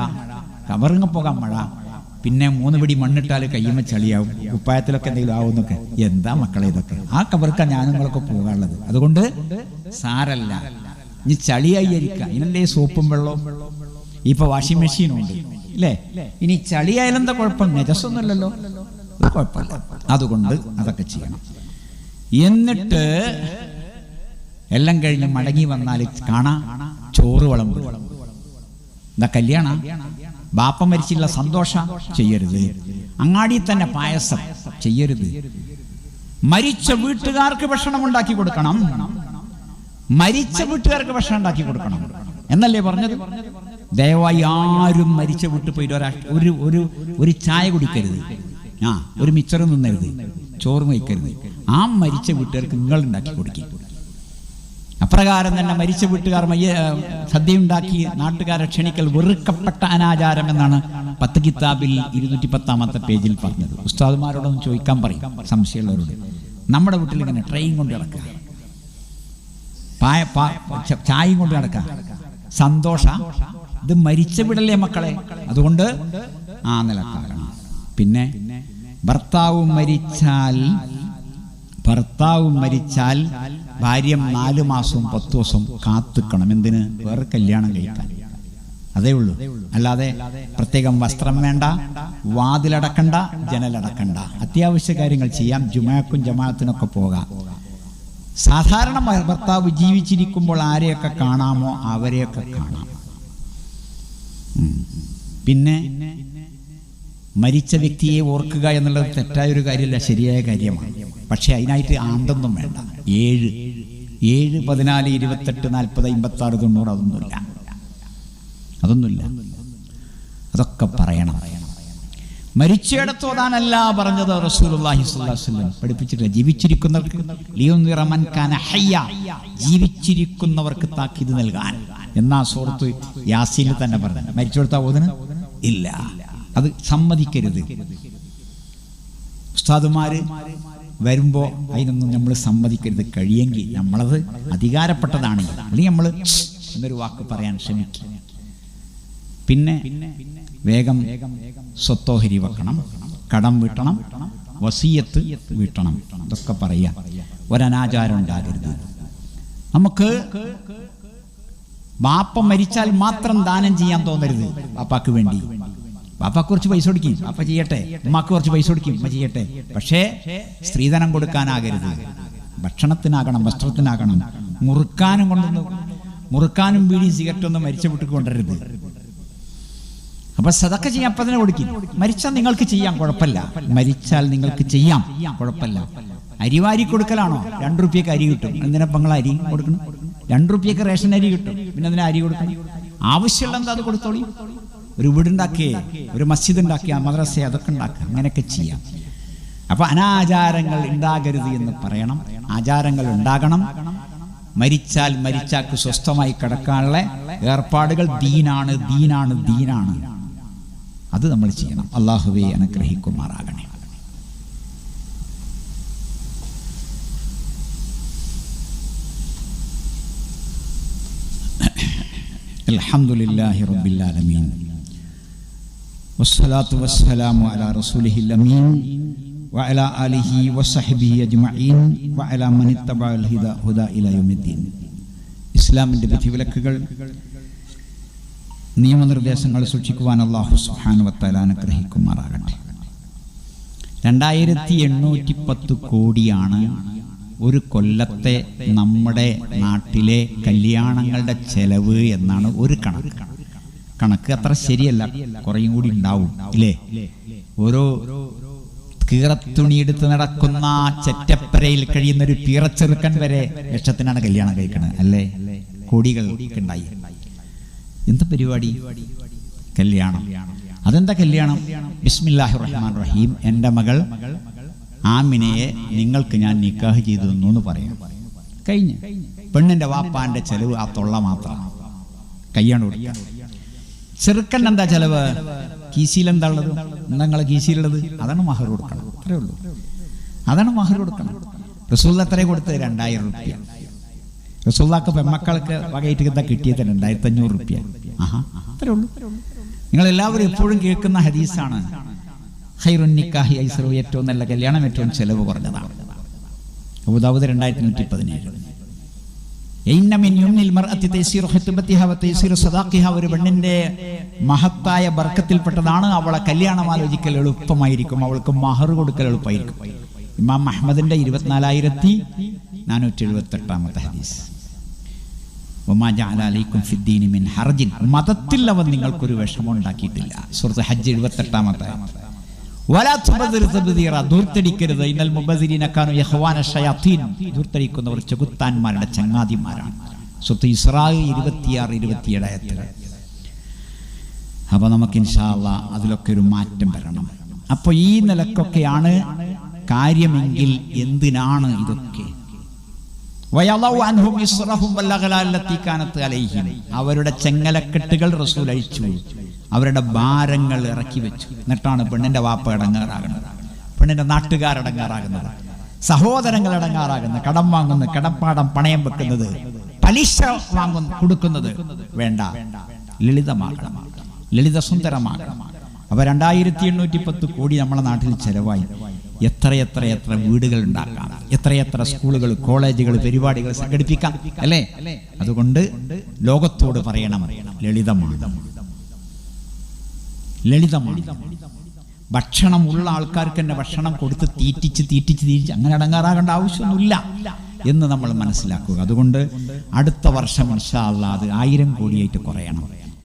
കവറിങ്ങ് പോകാൻ മഴ. പിന്നെ മൂന്ന് പിടി മണ്ണിട്ടാൽ കയ്യമ്മ ചളിയാവും. കുപ്പായത്തിലൊക്കെ എന്തെങ്കിലും ആവുന്നൊക്കെ എന്താ മക്കളെ ഇതൊക്കെ? ആ കബർക്ക ഞാൻ നിങ്ങളൊക്കെ പോകാനുള്ളത്. അതുകൊണ്ട് സാരല്ല. ഇനി ചളിയായി ഇരിക്കുക ഇതിനല്ലേ സോപ്പും വെള്ളവും. ഇപ്പൊ വാഷിംഗ് മെഷീനും ഉണ്ട്. അല്ലേ ഇനി ചളിയായാലെന്താ കുഴപ്പം? നെജസ്സൊന്നുമല്ലല്ലോ. കുഴപ്പമില്ല. അതുകൊണ്ട് അതൊക്കെ ചെയ്യണം. എന്നിട്ട് എല്ലാം കഴിഞ്ഞ് മടങ്ങി വന്നാൽ കാണാ. ചോറ് വളം എന്താ കല്യാണ. ബാപ്പ മരിച്ചില്ല സന്തോഷം ചെയ്യരുത്. അങ്ങാടി തന്നെ പായസം ചെയ്യരുത്. മരിച്ച വീട്ടുകാർക്ക് ഭക്ഷണം ഉണ്ടാക്കി കൊടുക്കണം. മരിച്ച വീട്ടുകാർക്ക് ഭക്ഷണം ഉണ്ടാക്കി കൊടുക്കണം. എന്നല്ലേ പറഞ്ഞത്? ദയവായി ആരും മരിച്ച വീട്ടിൽ പോയിട്ട് ഒരാ ഒരു ഒരു ചായ കുടിക്കരുത്. ആ ഒരു മിച്ചറും നിന്നരുത് ചോറ് വയ്ക്കരുത് ആ മരിച്ച വീട്ടുകാർക്ക് നിങ്ങൾ ഉണ്ടാക്കി കൊടുക്കും. അപ്രകാരം തന്നെ മരിച്ച വീട്ടുകാർ മയ്യ സദ്യയുണ്ടാക്കി നാട്ടുകാരെ ക്ഷണിക്കൽ വെറുക്കപ്പെട്ട അനാചാരം എന്നാണ് പത്ത് കിതാബിൽ ഇരുന്നൂറ്റി പത്താമത്തെ പേജിൽ പറഞ്ഞത്. ഉസ്താദുമാരോടൊന്ന് ചോദിക്കാൻ പറയും സംശയമുള്ളവരോട്. നമ്മുടെ വീട്ടിൽ ഇങ്ങനെ ട്രെയിൻ കൊണ്ട് കിടക്കുക പായ ചായയും കൊണ്ട് കിടക്കുക സന്തോഷ. ഇത് മരിച്ച വിടല്ലേ മക്കളെ? അതുകൊണ്ട് ആ നിലക്കാരണം. പിന്നെ ഭർത്താവും മരിച്ചാൽ ഭർത്താവും മരിച്ചാൽ ഭാര്യ നാല് മാസവും പത്ത് ദിവസവും കാത്തുക്കണം. എന്തിന്? വേറെ കല്യാണം കഴിക്കാൻ. അതേ ഉള്ളൂ. അല്ലാതെ പ്രത്യേകം വസ്ത്രം വേണ്ട വാതിലടക്കണ്ട ജനലടക്കണ്ട. അത്യാവശ്യ കാര്യങ്ങൾ ചെയ്യാം. ജുമാക്കും ജമാഅത്തിനൊക്കെ പോകാം. സാധാരണ ഭർത്താവ് ജീവിച്ചിരിക്കുമ്പോൾ ആരെയൊക്കെ കാണാമോ അവരെയൊക്കെ കാണാം. പിന്നെ മരിച്ച വ്യക്തിയെ ഓർക്കുക എന്നുള്ളത് തെറ്റായ ഒരു കാര്യമല്ല ശരിയായ കാര്യമാണ്. പക്ഷെ അതിനായിട്ട് ആണ്ടൊന്നും വേണ്ട. ഏഴ് ഏഴ് പതിനാല് ഇരുപത്തെട്ട് നാൽപ്പത് അമ്പത്തി ആറ് തൊണ്ണൂറ് അതൊന്നുമില്ല. അതൊന്നുമില്ല. അതൊക്കെ പറയണം. മരിച്ചിടത്ത് ഓതാനല്ല പറഞ്ഞത് റസൂലുള്ളാഹി ജീവിച്ചിരിക്കുന്നവർക്ക് ലിയുൻദിറ മൻ കാന ഹയ്യ. ജീവിച്ചിരിക്കുന്നവർക്ക് താക്കീത് നൽകാൻ. എന്നാ സുഹൃത്ത് യാസീനിൽ തന്നെ പറഞ്ഞു മരിച്ചെടുത്ത ഓതിന്? ഇല്ല. അത് സമ്മതിക്കരുത്. ഉസ്താദുമാര് വരുമ്പോൾ അതിനൊന്നും നമ്മൾ സമ്മതിക്കരുത്. കഴിയെങ്കിൽ നമ്മളത് അധികാരപ്പെട്ടതാണ്. അല്ലെങ്കിൽ നമ്മൾ എന്നൊരു വാക്ക് പറയാൻ ശ്രമിക്കുക പിന്നെ വേഗം സ്വത്തോഹരി വെക്കണം. കടം വീട്ടണം. വസീയത്ത് വീട്ടണം. ഇതൊക്കെ പറയുക ഒരനാചാരം ഉണ്ടാകരുത്. നമുക്ക് ബാപ്പ മരിച്ചാൽ മാത്രം ദാനം ചെയ്യാൻ തോന്നരുത് ബാപ്പാക്ക് വേണ്ടി. ബാപ്പ കുറച്ച് പൈസ കൊടുക്കും. പാപ്പ ചെയ്യട്ടെ. ഉമ്മാക്ക് കുറച്ച് പൈസ കൊടുക്കും. ഉമ്മ ചെയ്യട്ടെ. പക്ഷേ സ്ത്രീധനം കൊടുക്കാനാകരുത്. ഭക്ഷണത്തിനാകണം വസ്ത്രത്തിനാകണം. മുറുക്കാനും കൊണ്ടൊന്നും മുറുക്കാനും ബീഡിയും സിഗരറ്റൊന്നും മരിച്ച വീട്ടിൽ കൊണ്ടുവരരുത്. അപ്പൊ സതക്ക ചെയ്യാൻ അപ്പൊ തന്നെ കൊടുക്കും. മരിച്ചാൽ നിങ്ങൾക്ക് ചെയ്യാം കുഴപ്പമില്ല. മരിച്ചാൽ നിങ്ങൾക്ക് ചെയ്യാം കുഴപ്പമില്ല. അരിവാരി കൊടുക്കലാണോ? രണ്ടു റുപ്യക്ക് അരി കിട്ടും. എന്തിനപ്പം നിങ്ങൾ അരി കൊടുക്കണം? രണ്ടു റുപ്യക്ക് റേഷൻ അരി കിട്ടും. പിന്നെ അതിന് അരി കൊടുക്കണം? ആവശ്യമുള്ള എന്താ അത് കൊടുത്തോളി? ഒരു വീടുണ്ടാക്കിയേ ഒരു മസ്ജിദ് ഉണ്ടാക്കിയ മദ്രസ അതൊക്കെ ഉണ്ടാക്കുക. അങ്ങനെയൊക്കെ ചെയ്യാം. അപ്പൊ അനാചാരങ്ങൾ ഉണ്ടാകരുത് എന്ന് പറയണം. ആചാരങ്ങൾ ഉണ്ടാകണം. മരിച്ചാൽ മരിച്ചാക്ക് സ്വസ്ഥമായി കിടക്കാനുള്ള ഏർപ്പാടുകൾ ദീനാണ് ദീനാണ് ദീനാണ്. അത് നമ്മൾ ചെയ്യണം. അള്ളാഹുവെ അനുഗ്രഹിക്കുമാറാകണേ. അൽഹംദുലില്ലാഹി റബ്ബിൽ ആലമീൻ. വസ്സലാത്തു വസ്സലാമു അലാ റസൂലിഹിൽ അമീൻ വഅല ആലിഹി വസഹ്ബിഹി അജ്മഈൻ വഅല മൻ ഇത്തബഅൽ ഹിദാ ഹുദാ ഇലാ യൗമിദ്ദീൻ ഇസ്ലാമിന്റെ വിധിവിലക്കുകൾ നിയമനിർദ്ദേശങ്ങൾ സൂക്ഷിക്കുവാൻ അള്ളാഹു സുബ്ഹാനഹു വതആല അനുഗ്രഹിക്കുമാറാകട്ടെ. രണ്ടായിരത്തി എണ്ണൂറ്റി പത്ത് കോടിയാണ് ഒരു കൊല്ലത്തെ നമ്മുടെ നാട്ടിലെ കല്യാണങ്ങളുടെ ചെലവ് എന്നാണ് ഒരു കണക്ക്. കണക്ക് അത്ര ശരിയല്ല. കുറയും കൂടി ഉണ്ടാവും ഇല്ലേ? ഓരോ കീറത്തുണിയെടുത്ത് നടക്കുന്ന ചെറ്റപ്പരയിൽ കഴിയുന്ന ഒരു പീറച്ചെറുക്കൻ വരെ ലക്ഷത്തിനാണ് കല്യാണം കഴിക്കുന്നത് അല്ലേ? കോടികൾ ഉണ്ടായി. എന്താ പരിപാടി? കല്യാണം. അതെന്താ കല്യാണം? ബിസ്മില്ലാഹി റഹ്മാൻ റഹീം എന്റെ മകൾ ആമിനയെ നിങ്ങൾക്ക് ഞാൻ നിക്കാഹ് ചെയ്തു തന്നു എന്ന് പറയാം. കഴിഞ്ഞ്. പെണ്ണിന്റെ വാപ്പാന്റെ ചെലവ് ആ തൊള്ള മാത്രമാണ് കയ്യാണ് കൊടുക്കുക. ചെറുക്കൻ എന്താ ചെലവ്? കീശിയിൽ എന്താ ഉള്ളത്? എന്താ നിങ്ങളെ അതാണ് മഹർ കൊടുക്കണം. അത്രേ ഉള്ളൂ. അതാണ് മഹർ കൊടുക്കണം. റസൂൽ അത്രേ കൊടുത്തത് രണ്ടായിരം റുപ്യ. റസൂല്ലാക്ക് പെമ്മക്കൾക്ക് വകയിട്ട് എന്താ കിട്ടിയത് രണ്ടായിരത്തി അഞ്ഞൂറ് റുപ്യ. ആഹാ അത്രേ ഉള്ളൂ. നിങ്ങൾ എല്ലാവരും എപ്പോഴും കേൾക്കുന്ന ഹദീസാണ്. ഹൈറുന്നിക്കാഹി ഐസറു ഏറ്റവും നല്ല കല്യാണം ഏറ്റവും ചെലവ് കുറഞ്ഞതാണ്. അബുദാബുദ് രണ്ടായിരത്തി നൂറ്റി പതിനേഴ് ഒരു പെണ്ണിന്റെ മഹത്തായ ബർക്കത്തിൽപ്പെട്ടതാണ്. അവളെ കല്യാണം ആലോചിക്കൽ എളുപ്പമായിരിക്കും. അവൾക്ക് മഹർ കൊടുക്കൽ എളുപ്പമായിരിക്കും. ഇമാം അഹമ്മദിന്റെ ഇരുപത്തിനാലായിരത്തി നാനൂറ്റി എഴുപത്തി എട്ടാമത്തെ ഹദീസ് മതത്തിൽ അവൻ നിങ്ങൾക്കൊരു വിഷമം ഉണ്ടാക്കിയിട്ടില്ല. സുഹൃത്ത് ഹജ്ജ് എഴുപത്തെട്ടാമത്തെ ധൂർത്തടിക്കരുത് ഇന്നൽ യഹ്വാന ഷയാത്തീൻ. ധൂർത്തടിക്കുന്നവർ ചെകുത്താന്മാരുടെ ചങ്ങാതിമാരാണ്. സ്വത്ത് ഇസ്രായി ഇരുപത്തിയാറ് ഇരുപത്തിയേഴ് ആയത്തുകൾ അപ്പൊ നമുക്ക് ഇൻഷാല്ല അതിലൊക്കെ ഒരു മാറ്റം വരണം. അപ്പൊ ഈ നിലക്കൊക്കെയാണ് കാര്യമെങ്കിൽ എന്തിനാണ് ഇതൊക്കെ? അവരുടെ ചെങ്ങലക്കെട്ടുകൾ റസൂൽ അഴിച്ചു അവരുടെ ഭാരങ്ങൾ ഇറക്കി വെച്ചു. എന്നിട്ടാണ് പെണ്ണിന്റെ വാപ്പ ഇടങ്ങാറാകുന്നത്. പെണ്ണിന്റെ നാട്ടുകാർ ഇടങ്ങാറാകുന്നത്. സഹോദരങ്ങൾ ഇടങ്ങാറാകുന്നത്. കടം വാങ്ങുന്നത് കടപ്പാടം പണയം വെക്കുന്നത് പലിശ വാങ്ങുന്ന കൊടുക്കുന്നത് വേണ്ട. ലളിതമാകണം ലളിത സുന്ദരമാകണം അപ്പൊ രണ്ടായിരത്തി എണ്ണൂറ്റി പത്ത് കോടി നമ്മളെ നാട്ടിൽ ചെലവായി. എത്രയെത്ര എത്ര വീടുകൾ ഉണ്ടാക്കാം. എത്രയെത്ര സ്കൂളുകൾ കോളേജുകൾ പരിപാടികൾ സംഘടിപ്പിക്കാം. അല്ലേ? അതുകൊണ്ട് ലോകത്തോട് പറയണം. ലളിതമാണ്. ലളിതമാണ്. ഭക്ഷണം ഉള്ള ആൾക്കാർക്ക് തന്നെ ഭക്ഷണം കൊടുത്ത് തീറ്റിച്ച് തീറ്റിച്ച് തീറ്റിച്ച് അങ്ങനെ അടങ്ങാറാകേണ്ട ആവശ്യമൊന്നുമില്ല എന്ന് നമ്മൾ മനസ്സിലാക്കുക. അതുകൊണ്ട് അടുത്ത വർഷം ഇൻഷാ ആയിരം കോടിയായിട്ട് കുറയണം.